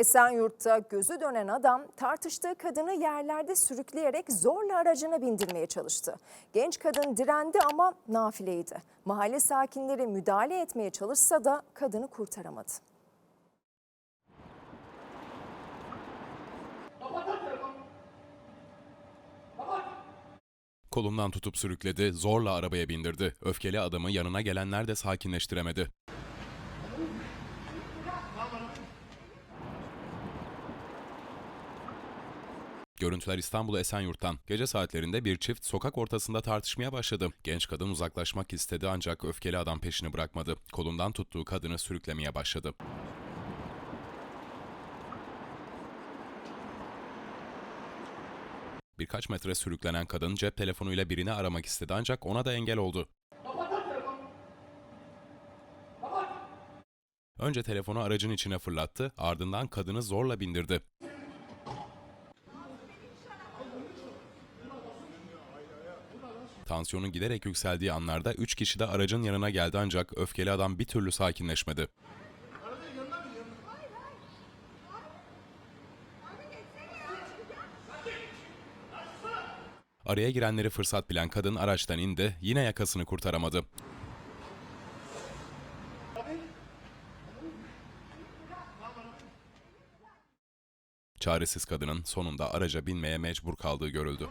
Esenyurt'ta gözü dönen adam tartıştığı kadını yerlerde sürükleyerek zorla aracına bindirmeye çalıştı. Genç kadın direndi ama nafileydi. Mahalle sakinleri müdahale etmeye çalışsa da kadını kurtaramadı. Kolumdan tutup sürükledi, zorla arabaya bindirdi. Öfkeli adamı yanına gelenler de sakinleştiremedi. Görüntüler İstanbul Esenyurt'tan. Gece saatlerinde bir çift sokak ortasında tartışmaya başladı. Genç kadın uzaklaşmak istedi ancak öfkeli adam peşini bırakmadı. Kolundan tuttuğu kadını sürüklemeye başladı. Birkaç metre sürüklenen kadın cep telefonuyla birini aramak istedi ancak ona da engel oldu. Önce telefonu aracın içine fırlattı, ardından kadını zorla bindirdi. Tansiyonun giderek yükseldiği anlarda 3 kişi de aracın yanına geldi ancak öfkeli adam bir türlü sakinleşmedi. Araya girenleri fırsat bilen kadın araçtan indi, yine yakasını kurtaramadı. Çaresiz kadının sonunda araca binmeye mecbur kaldığı görüldü.